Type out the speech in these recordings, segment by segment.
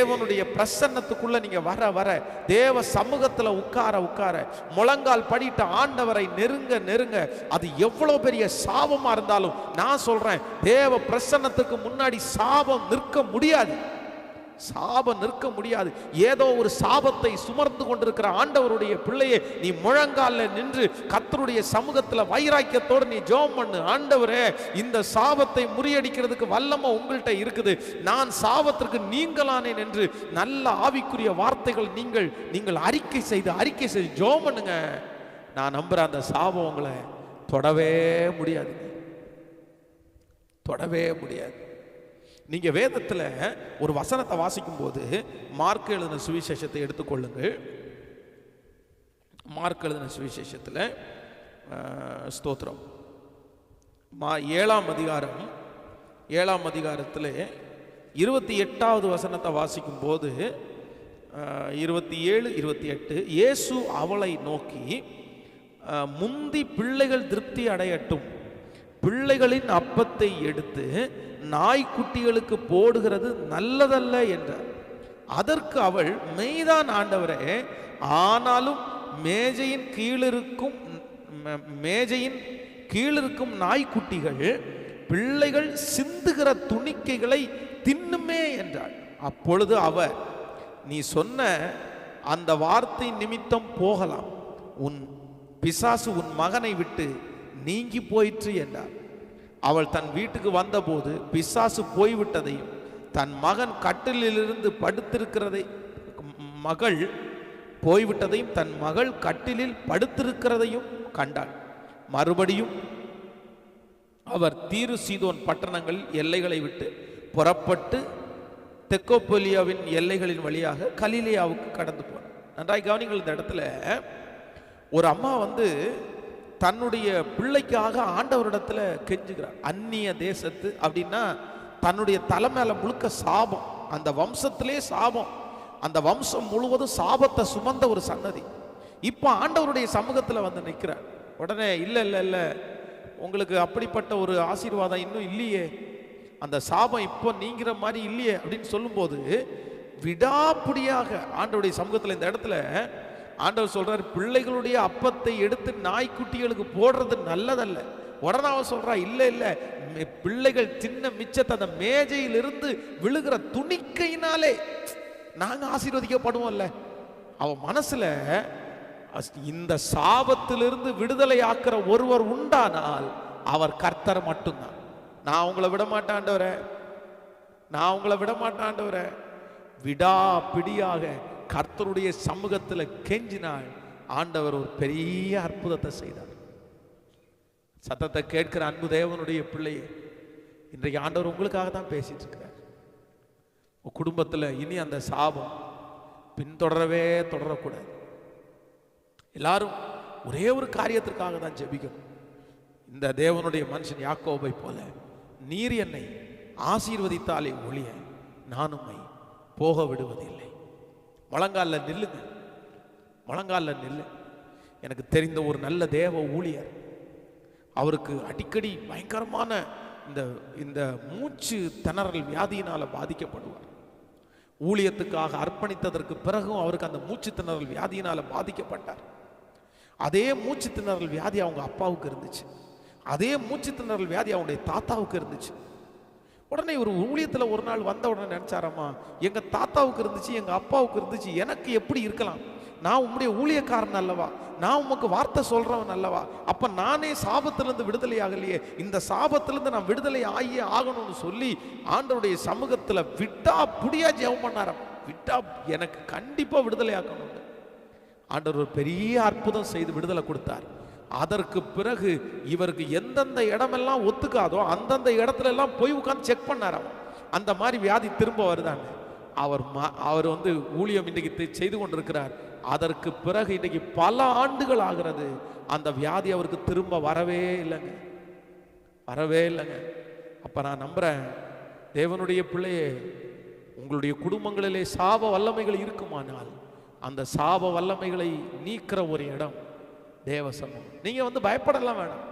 தேவனுடைய பிரசன்னத்துக்குள்ள நீங்க வர வர. தேவ சமூகத்துல உட்கார உட்கார. முழங்கால் படிட்ட ஆண்டவரை நெருங்க நெருங்க. அது எவ்வளவு பெரிய சாபமா இருந்தாலும் நான் சொல்றேன் தேவ பிரசன்னத்துக்கு முன்னாடி சாபம் நிற்க முடியாது. சாபம் நிற்க முடியாது. ஏதோ ஒரு சாபத்தை சுமர்ந்து கொண்டிருக்கிற ஆண்டவருடைய பிள்ளையை நீ முழங்கால நின்று கத்தருடைய சமூகத்துல வைராக்கியத்தோடு நீ ஜோம் பண்ணு. ஆண்டவரே இந்த சாபத்தை முறியடிக்கிறதுக்கு வல்லமை உங்கள்கிட்ட இருக்குது. நான் சாபத்திற்கு நீங்களானேன் என்று நல்ல ஆவிக்குரிய வார்த்தைகள் நீங்கள் நீங்கள் அறிக்கை செய்து அறிக்கை செய்து ஜோம் பண்ணுங்க. நான் நம்புறேன் அந்த சாபம் உங்களை தொடவே முடியாது. தொடவே முடியாது. நீங்கள் வேதத்தில் ஒரு வசனத்தை வாசிக்கும் போது மார்க் எழுதின சுவிசேஷத்தை எடுத்துக்கொள்ளுங்கள். மார்க் எழுதின சுவிசேஷத்தில் ஸ்தோத்திரம். மா ஏழாம் அதிகாரம் ஏழாம் அதிகாரத்தில் இருபத்தி எட்டாவது வசனத்தை வாசிக்கும் போது இருபத்தி ஏழு இருபத்தி எட்டு இயேசு அவளை நோக்கி முந்தி பிள்ளைகள் திருப்தி அடையட்டும். பிள்ளைகளின் அப்பத்தை எடுத்து நாய்க்குட்டிகளுக்கு போடுகிறது நல்லதல்ல என்றார். அதற்கு அவள் மெய்தான் ஆண்டவரே ஆனாலும் மேஜையின் கீழிருக்கும் மேஜையின் கீழிருக்கும் நாய்க்குட்டிகள் பிள்ளைகள் சிந்துகிற துணிக்கைகளை தின்னுமே என்றாள். அப்பொழுது அவர் நீ சொன்ன அந்த வார்த்தை நிமித்தம் போகலாம். உன் பிசாசு உன் மகனை விட்டு நீங்கி போயிற்று என்றார். அவள் தன் வீட்டுக்கு வந்தபோது பிசாசு போய்விட்டதையும் தன் மகன் கட்டிலிலிருந்து படுத்திருக்கிறதை மகள் போய்விட்டதையும் தன் மகள் கட்டிலில் படுத்திருக்கிறதையும் கண்டாள். மறுபடியும் அவர் தீரு சீதோன் பட்டணங்கள் எல்லைகளை விட்டு புறப்பட்டு தெக்கோப்போலியாவின் எல்லைகளின் வழியாக கலிலியாவுக்கு கடந்து போனார். நன்றாய் கவனிங்கள் இந்த இடத்துல ஒரு அம்மா வந்து தன்னுடைய பிள்ளைக்காக ஆண்டவரிடத்துல கெஞ்சுகிறார். அந்நிய தேசத்து அப்படின்னா தன்னுடைய தலை மேல முழுக்க சாபம். அந்த வம்சத்திலே சாபம். அந்த வம்சம் முழுவதும் சாபத்தை சுமந்த ஒரு சன்னதி இப்போ ஆண்டவருடைய சமூகத்தில் வந்து நிற்கிறார் உடனே இல்லை இல்லை இல்லை. உங்களுக்கு அப்படிப்பட்ட ஒரு ஆசீர்வாதம் இன்னும் இல்லையே. அந்த சாபம் இப்போ நீங்கிற மாதிரி இல்லையே. அப்படின்னு சொல்லும்போது விடாப்பிடியாக ஆண்டவருடைய சமூகத்தில் இந்த இடத்துல ஆண்டவர் சொல்றார் பிள்ளைகளுடைய அப்பத்தை எடுத்து நாய்க்குட்டிகளுக்கு போடுறது நல்லதல்ல. உடனே அவன் சொல்றா இல்லை இல்லை. பிள்ளைகள் சின்ன மிச்சத்தை அந்த மேஜையிலிருந்து விழுகிற துணிக்கையினாலே நாங்கள் ஆசீர்வதிக்கப்படுவோம்ல. அவன் மனசுல அஸ்- இந்த சாபத்திலிருந்து விடுதலை ஆக்குற ஒருவர் உண்டானால் அவர் கர்த்தர் மட்டும்தான். நான் உங்களை விடமாட்டாண்டவரே நான் உங்களை விடமாட்டாண்டவரே விடா பிடியாக கர்த்தருடைய சமூகத்தில் கெஞ்சினாள் ஆண்டவர் ஒரு பெரிய அற்புதத்தை செய்தார். சத்தத்தை கேட்கிற அன்பு தேவனுடைய பிள்ளையே இன்றைக்கு ஆண்டவர் உங்களுக்காக தான் பேசிட்டு இருக்கிறார் உன் குடும்பத்தில் இனி அந்த சாபம் பின்தொடரவே தொடரக்கூடாது. எல்லாரும் ஒரே ஒரு காரியத்திற்காக தான் ஜெபிக்கணும். இந்த தேவனுடைய மனுஷன் யாக்கோபை போல நீர் என்னை ஆசீர்வதித்தாலே ஒழிய நானும் போக விடுவதில்லை. முழங்கால்ல நில்லுங்க. முழங்கால்ல நில்லு. எனக்கு தெரிந்த ஒரு நல்ல தேவ ஊழியர். அவருக்கு அடிக்கடி பயங்கரமான இந்த இந்த மூச்சு திணறல் வியாதியினால் பாதிக்கப்படுவார். ஊழியத்துக்காக அர்ப்பணித்ததற்கு பிறகும் அவருக்கு அந்த மூச்சு திணறல் வியாதியினால் பாதிக்கப்பட்டார். அதே மூச்சு திணறல் வியாதி அவங்க அப்பாவுக்கு இருந்துச்சு. அதே மூச்சு திணறல் வியாதி அவங்களுடைய தாத்தாவுக்கு இருந்துச்சு. உடனே ஒரு ஊழியத்தில் ஒரு நாள் வந்த உடனே நினச்சாராம்மா எங்கள் தாத்தாவுக்கு இருந்துச்சு எங்கள் அப்பாவுக்கு இருந்துச்சு எனக்கு எப்படி இருக்கலாம்? நான் உம்முடைய ஊழியக்காரன் அல்லவா? நான் உமக்கு வார்த்தை சொல்கிறவன் அல்லவா? அப்போ நானே சாபத்திலேருந்து விடுதலை ஆகலையே. இந்த சாபத்திலேருந்து நான் விடுதலை ஆகியே ஆகணும்னு சொல்லி ஆண்டவருடைய சமூகத்தில் விட்டா புடியா ஜெபம் பண்ணாராம். விட்டா எனக்கு கண்டிப்பாக விடுதலை ஆக்கணும் ஆண்டவர் ஒரு பெரிய அற்புதம் செய்து விடுதலை கொடுத்தார். அதற்கு பிறகு இவருக்கு எந்தெந்த இடமெல்லாம் ஒத்துக்காதோ அந்தந்த இடத்துல எல்லாம் போய் உட்காந்து செக் பண்ணாராம் அந்த மாதிரி வியாதி திரும்ப வருதாங்க அவர் ம- அவர் வந்து ஊழியம் இன்றைக்கு செய்து கொண்டிருக்கிறார். அதற்கு பிறகு இன்றைக்கு பல ஆண்டுகள் ஆகிறது. அந்த வியாதி அவருக்கு திரும்ப வரவே இல்லைங்க. வரவே இல்லைங்க. அப்போ நான் நம்புகிறேன் தேவனுடைய பிள்ளையே உங்களுடைய குடும்பங்களிலே சாப வல்லமைகள் இருக்குமானால் அந்த சாப வல்லமைகளை நீக்கிற ஒரு இடம் தேவ சமூகம் நீங்கள் வந்து பயப்படலாம் வேணாம்.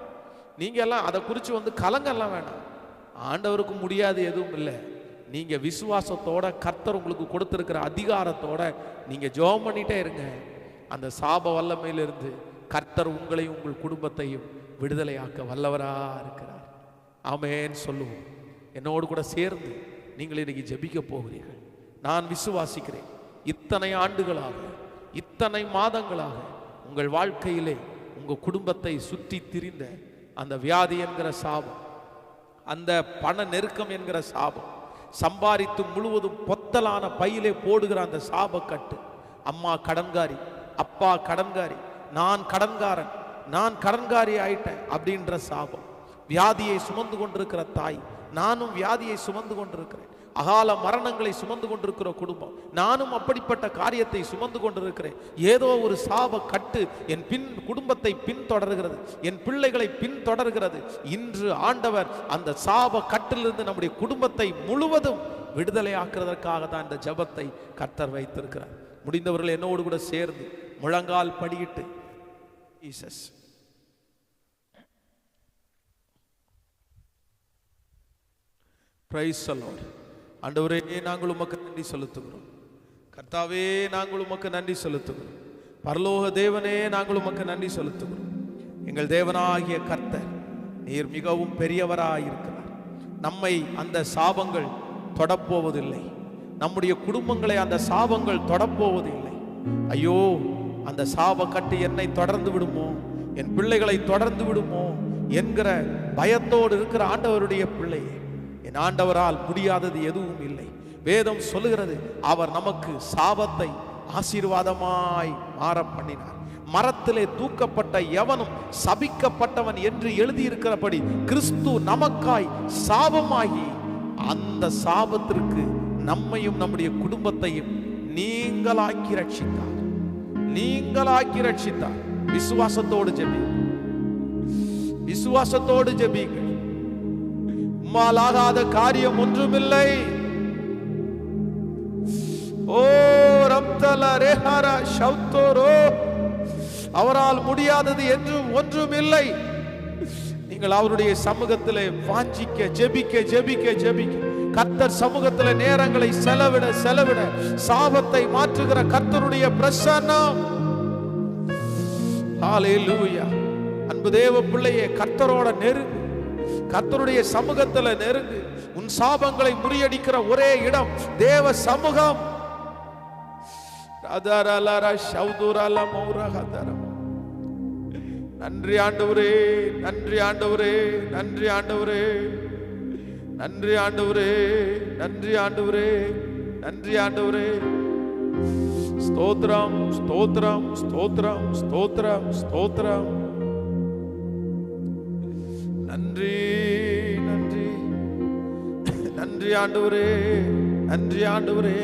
நீங்கள் எல்லாம் அதை குறித்து வந்து கலங்கெல்லாம் வேணாம். ஆண்டவருக்கு முடியாது எதுவும் இல்லை. நீங்கள் விசுவாசத்தோட கர்த்தர் உங்களுக்கு கொடுத்துருக்கிற அதிகாரத்தோட நீங்கள் ஜெபம் பண்ணிட்டே இருங்க. அந்த சாப வல்லமையிலிருந்து கர்த்தர் உங்களையும் உங்கள் குடும்பத்தையும் விடுதலையாக்க வல்லவராக இருக்கிறார். ஆமேன்னு சொல்லுவோம். என்னோடு கூட சேர்ந்து நீங்கள் இன்றைக்கி ஜபிக்க போகிறீர்கள். நான் விசுவாசிக்கிறேன். இத்தனை ஆண்டுகளாக இத்தனை மாதங்களாக உங்கள் வாழ்க்கையிலே உங்கள் குடும்பத்தை சுற்றி திரிந்த அந்த வியாதி என்கிற சாபம் அந்த பண நெருக்கம் என்கிற சாபம் சம்பாதித்து முழுவதும் பொத்தலான பையிலே போடுகிற அந்த சாபக்கட்டு அம்மா கடன்காரி அப்பா கடன்காரி நான் கடன்காரன் நான் கடன்காரி ஆயிட்டேன் அப்படின்ற சாபம். வியாதியை சுமந்து கொண்டிருக்கிற தாய் நானும் வியாதியை சுமந்து கொண்டிருக்கிறேன். அகால மரணங்களை சுமந்து கொண்டிருக்கிற குடும்பம். நானும் அப்படிப்பட்ட காரியத்தை சுமந்து கொண்டிருக்கிறேன். ஏதோ ஒரு சாப கட்டு என் பின் குடும்பத்தை பின்தொடர்கிறது. என் பிள்ளைகளை பின்தொடர்கிறது. இன்று ஆண்டவர் அந்த சாப கட்டிலிருந்து நம்முடைய குடும்பத்தை முழுவதும் விடுதலையாக்குறதற்காக தான் இந்த ஜெபத்தை கர்த்தர் வைத்திருக்கிறார். முடிந்தவர்கள் என்னோடு கூட சேர்ந்து முழங்கால் படியிட்டு ஜீசஸ் பிரைஸ் அலோர் ஆண்டவரே நாங்கள் உமக்கு நன்றி செலுத்துகிறோம். கர்த்தாவே நாங்கள் உமக்கு நன்றி செலுத்துகிறோம். பரலோக தேவனே நாங்கள் உமக்கு நன்றி செலுத்துகிறோம். எங்கள் தேவனாகிய கர்த்தர் நீர் மிகவும் பெரியவராயிருக்கிறார் நம்மை அந்த சாபங்கள் தொடப்போவதில்லை. நம்முடைய குடும்பங்களை அந்த சாபங்கள் தொடப்போவதில்லை. ஐயோ அந்த சாப கட்டு என்னை தொடர்ந்து விடுமோ? என் பிள்ளைகளை தொடர்ந்து விடுமோ? என்கிற பயத்தோடு இருக்கிற ஆண்டவருடைய பிள்ளையை என் ஆண்டவரால் முடியாதது எதுவும் இல்லை. வேதம் சொல்லுகிறது அவர் நமக்கு சாபத்தை ஆசீர்வாதமாய் மாற பண்ணினார். மரத்திலே தூக்கப்பட்ட எவனும் சபிக்கப்பட்டவன் என்று எழுதியிருக்கிறபடி கிறிஸ்து நமக்காய் சாபமாகி அந்த சாபத்திற்கு நம்மையும் நம்முடைய குடும்பத்தையும் நீங்களாக்கி ரட்சித்தார். நீங்களாக்கி ரட்சித்தார். விசுவாசத்தோடு ஜெபி விசுவாசத்தோடு உம்மாலாகாத காரியம் ஒன்றுமில்லை. ஓ ரப்தல ரேஹார அவரால் முடியாதது என்று ஒன்றுமில்லை. நீங்கள் அவருடைய சமூகத்திலே வாஞ்சிக்க ஜெபிக்க ஜெபிக்க ஜெபிக்க. கத்தர் சமூகத்தில் நேரங்களை செலவிட செலவிட. சாபத்தை மாற்றுகிற கர்த்தருடைய பிரசன்னம். அன்பு தேவ பிள்ளையே கர்த்தரோட நெருங்க கத்தருடைய சமூகத்துல நெருங்கு. உன் சாபங்களை முறியடிக்கிற ஒரே இடம் தேவ சமூகம். நன்றி ஆண்டவரே நன்றி ஆண்டவரே நன்றி ஆண்டவரே. நன்றி ஆண்டவரே நன்றி ஆண்டவரே நன்றி ஆண்டவரே. ஸ்தோத்ரம் ஸ்தோத்ரம் ஸ்தோத்ரம் ஸ்தோத்ரம் ஸ்தோத்ரம் நன்றி ஆண்டவரே நன்றி ஆண்டவரே.